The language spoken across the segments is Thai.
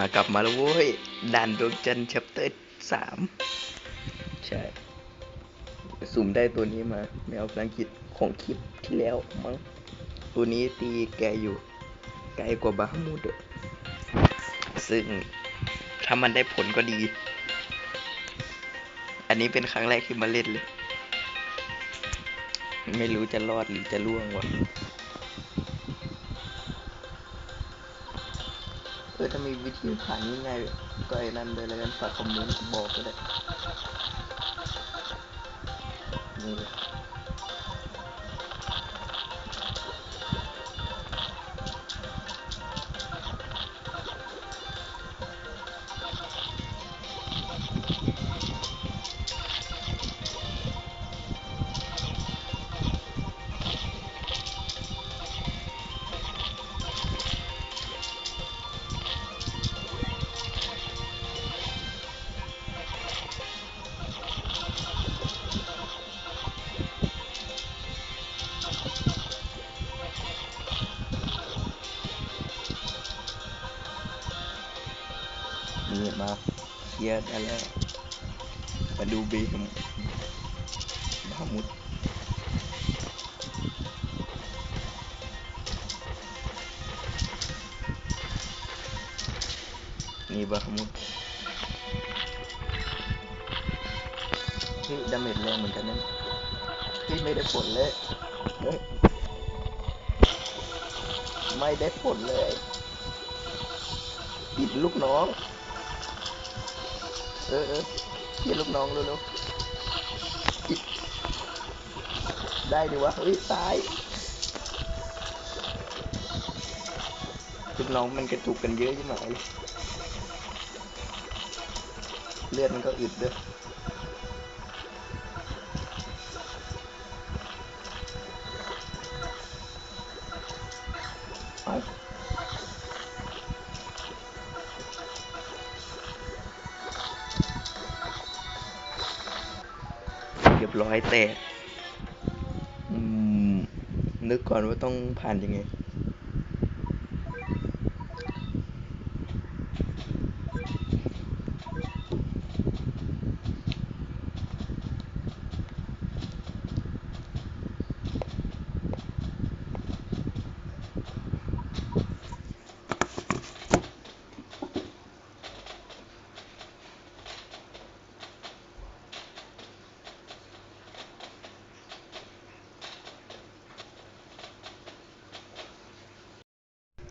ากลับมาแล้วเว้ยด่านดวงจันทร์ชัปเตอร์สามใช่สุ่มได้ตัวนี้มาแมวพลังกิจของคลิปที่แล้วมั้งตัวนี้ตีแกอยู่ ไกลกว่าบาฮามูดซึ่งถ้ามันได้ผลก็ดี อันนี้เป็นครั้งแรกที่มาเล่นเลย ไม่รู้จะรอดหรือจะล่วงวะ เออถ้ามีวิธีผ่านยังไงก็ไอ้นั่นเลยแล้วกันฝากคอมเมนต์บอกก็ได้นี่เลย เคลียร์ได้แล้วมาดูเบมบามุดนี่บามุดเฮ้ยดาเมจแรงเหมือนกันนะเฮ้ยไม่ได้ผลเลยเฮ้ยไม่ได้ผลเลยปิดลูกน้อง เออเออเขียลูกน้องเร็วๆได้ดีวะเฮ้ยตายลูกน้องมันกระจุกกันเยอะใช่ไหมเลือดมันก็อึดด้วย ร้อยแต่นึกก่อนว่าต้องผ่านยังไง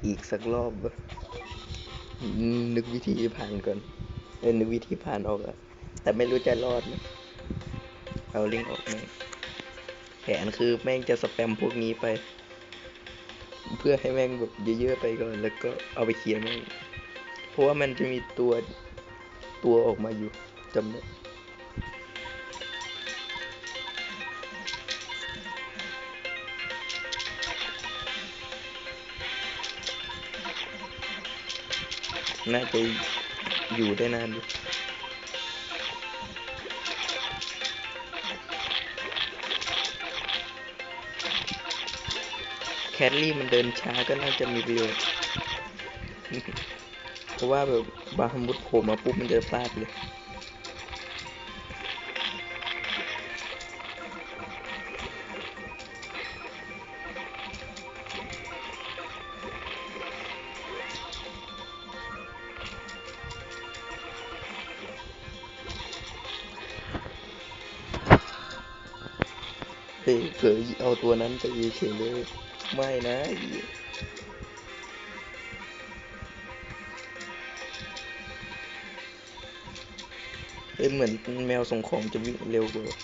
อีกสักรอบวะนึกวิธีผ่านก่อนเออนึกวิธีผ่านออกอะแต่ไม่รู้จะรอดไหมเอาลิงออกไหมแผนคือแม่งจะสแปมพวกนี้ไป เพื่อให้แม่งแบบเยอะๆไปก่อน แล้วก็เอาไปเคลียร์แม่งเพราะว่ามันจะมีตัวตัวออกมาอยู่จำได้ น่าจะอยู่ได้นานแคทลี่มันเดินช้าก็น่าจะมีประโยชน์ เพราะว่าแบบบาฮามุดโผล่มาปุ๊บมันจะพลาดเลย เฮ้ยเผลอเอาตัวนั้นไปเฉยเลยไม่นะเหี้ยเอ้เหมือนแมวส่งของจะวิ่งเร็วกว่า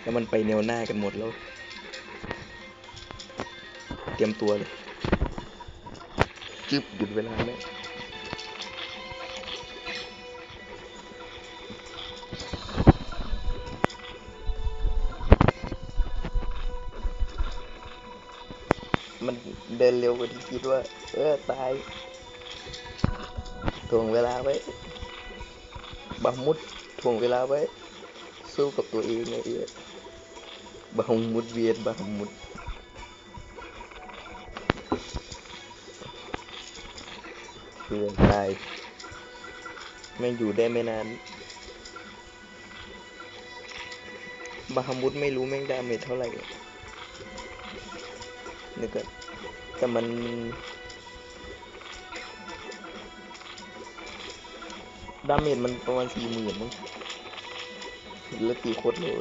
แล้วมันไปแนวหน้ากันหมดแล้ว เตรียมตัวเลย จึบหยุดเวลาแม่ง เดินเร็วกว่าที่คิดว่า เออตายทวงเวลาไว้บังมุดทวงเวลาไว้ สู้กับตัวเองไงเอ๊ะบังมุดเวียนบังมุดเพื่อนตายไม่อยู่ได้ไม่นานบาฮามุดไม่รู้แม่งดาเมจเท่าไหร่นึกก่อน แต่มันดาเมจมันประมาณสี่หมื่นมั้งแล้วตีโคตรเร็ว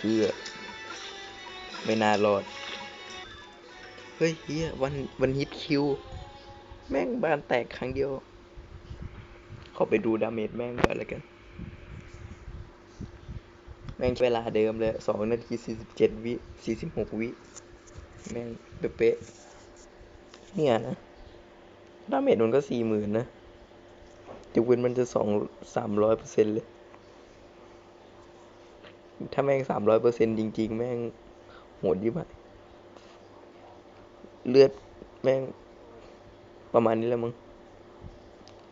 คือไม่น่ารอด เฮ้ยเฮียวันวันฮิตคิว แม่งบานแตกครั้งเดียว ขอไปดูดาเมจแม่งก่อนแล้วกัน แม่งเวลาเดิมเลยสองนาทีสี่สิบเจ็ดวิสี่สิบหกวิ แม่งเป๊ะเนี่ยนะดาเมจมันก็สี่หมื่นนะยกเว้นมันจะสองสามร้อยเปอร์เซ็นต์เลย ถ้าแม่งสามร้อยเปอร์เซ็นต์จริง ๆ แม่งโหดยิ่งไปเลือดแม่งประมาณนี้แหละมึง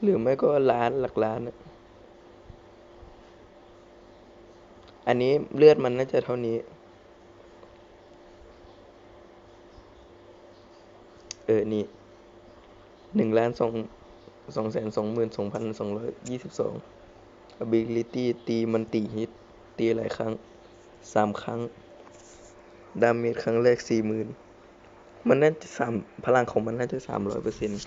หรือไม่ก็ล้านหลักล้านอะ อันนี้เลือดมันน่าจะเท่านี้ เออ นี่หนึ่งล้านสองสองแสนสองหมื่นสองพันสองร้อยยี่สิบสอง ability ตีมันตีฮิต ตีหลายครั้งสามครั้ง ดาเมจครั้งแรกสี่หมื่นมันน่าจะสามพลังของมันน่าจะสามร้อยเปอร์เซ็นต์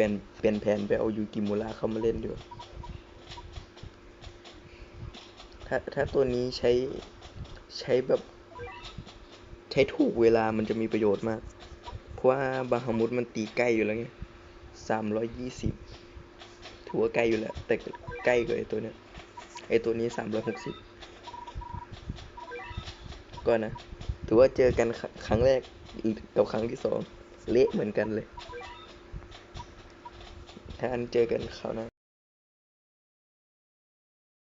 เป็นเป็นแผนไปเอายูกิมูระเข้ามาเล่นดีกว่าถ้าถ้าตัวนี้ใช้ใช้แบบ ใช้ถูกเวลามันจะมีประโยชน์มาก เพราะว่าบาฮามุดมันตีใกล้อยู่แล้วไงสามร้อยยี่สิบถือว่าใกล้อยู่แล้ว แต่ใกล้กว่าไอตัวเนี้ยไอตัวนี้สามร้อยหกสิบก็นะ ถือว่าเจอกันคครั้งแรกกับครั้งที่สองเละเหมือนกันเลย ถ้าอันเจอกันคราวหน้า